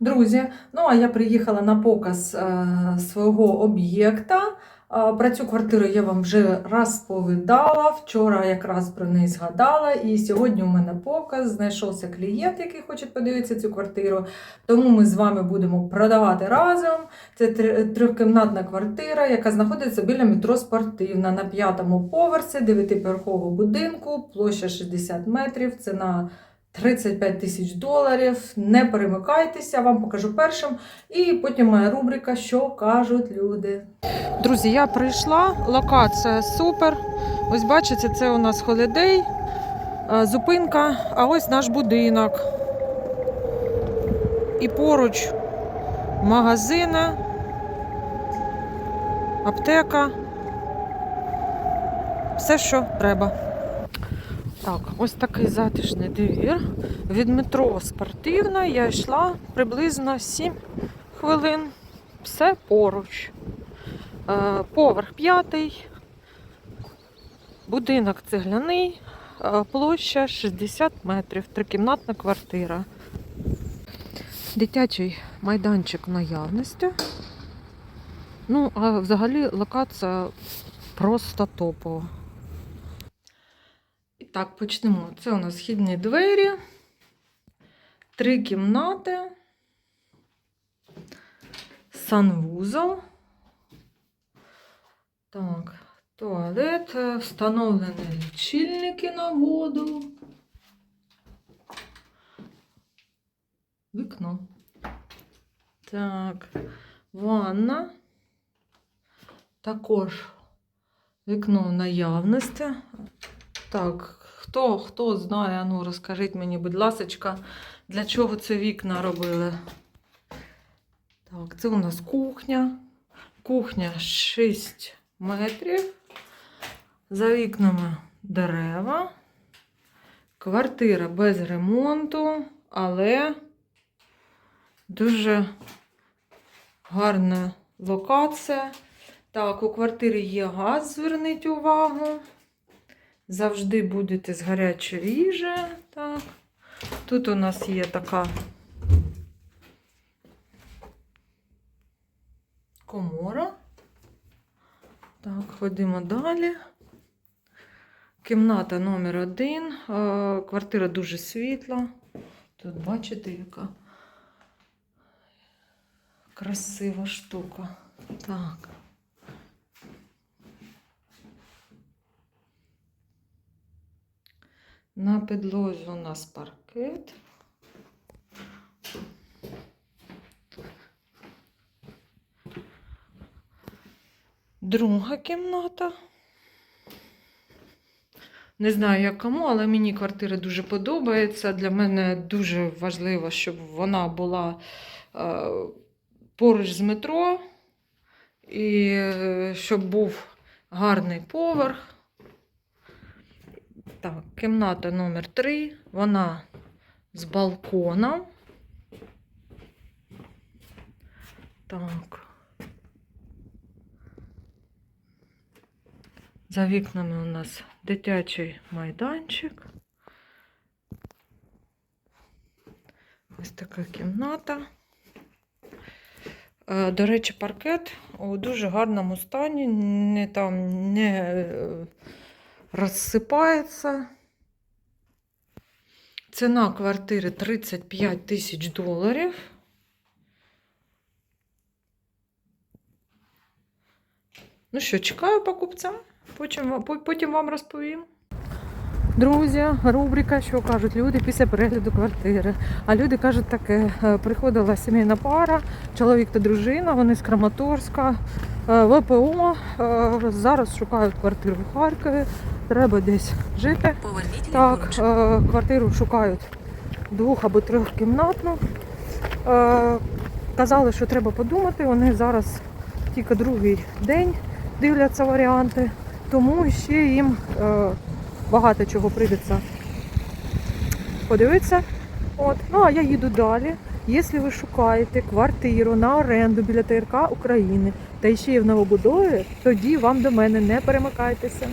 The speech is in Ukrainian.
Друзі, ну а я приїхала на показ е, свого об'єкта. Е, Про цю квартиру я вам вже розповідала. Вчора якраз про неї згадала. І сьогодні у мене показ. Знайшовся клієнт, який хоче подивитися цю квартиру. Тому ми з вами будемо продавати разом. Це трьохкімнатна квартира, яка знаходиться біля метро Спортивна на п'ятому поверсі дев'ятиповерхового будинку, площа 60 метрів. Ціна 35 тисяч доларів. Не перемикайтеся, вам покажу першим. І потім моя рубрика Що кажуть люди. Друзі, я прийшла, локація супер. Ось бачите, це у нас холідей, е, зупинка, а ось наш будинок. І поруч магазини, аптека. Все, що треба. Так, ось такий затишний двір. Від метро спортивна я йшла приблизно 7 хвилин. Все поруч. Е, Поверх п'ятий, будинок цегляний, е, площа 60 метрів, трикімнатна квартира. Дитячий майданчик наявності. Ну, а взагалі локація просто топова. Так, почнемо. Це у нас східні двері, три кімнати, санвузол. Так, туалет, встановлені лічильники на воду. Вікно. Так, ванна. Також вікно наявності. Так, хто, хто знає, ну розкажіть мені, будь ласочка, для чого це вікна робили? Так, це у нас кухня. Кухня 6 метрів. За вікнами дерева. Квартира без ремонту, але дуже гарна локація. Так, у квартирі є газ, зверніть увагу. Завжди будете з гарячої їжі. Так. Тут у нас є така комора. Так, ходимо далі. Кімната номер один. Е, Квартира дуже світла. Тут бачите, яка красива штука. Так. На підлозі у нас паркет. Друга кімната. Не знаю, як кому, але мені квартира дуже подобається. Для мене дуже важливо, щоб вона була е, поруч з метро і е, щоб був гарний поверх. Так, кімната номер 3 вона з балконом. Так. За вікнами у нас дитячий майданчик. Ось така кімната. Е, До речі, паркет у дуже гарному стані, не там не розсипається. Ціна квартири 35 тисяч доларів. Ну що, чекаю покупця, потім, потім вам розповім. Друзі, рубрика, що кажуть люди після перегляду квартири. А люди кажуть таке: е, приходила сімейна пара, чоловік та дружина, вони з Краматорська, е, ВПО. е, Зараз шукають квартиру в Харкові. Треба десь жити. Так, е, квартиру шукають двох або трьохкімнатну. Е, казали, що треба подумати. Вони зараз тільки другий день дивляться варіанти, тому ще їм е, багато чого прийдеться подивитися. От. Ну а я їду далі. Якщо ви шукаєте квартиру на оренду біля ТРК України та ще й в новобудові, тоді вам до мене не перемикайтеся.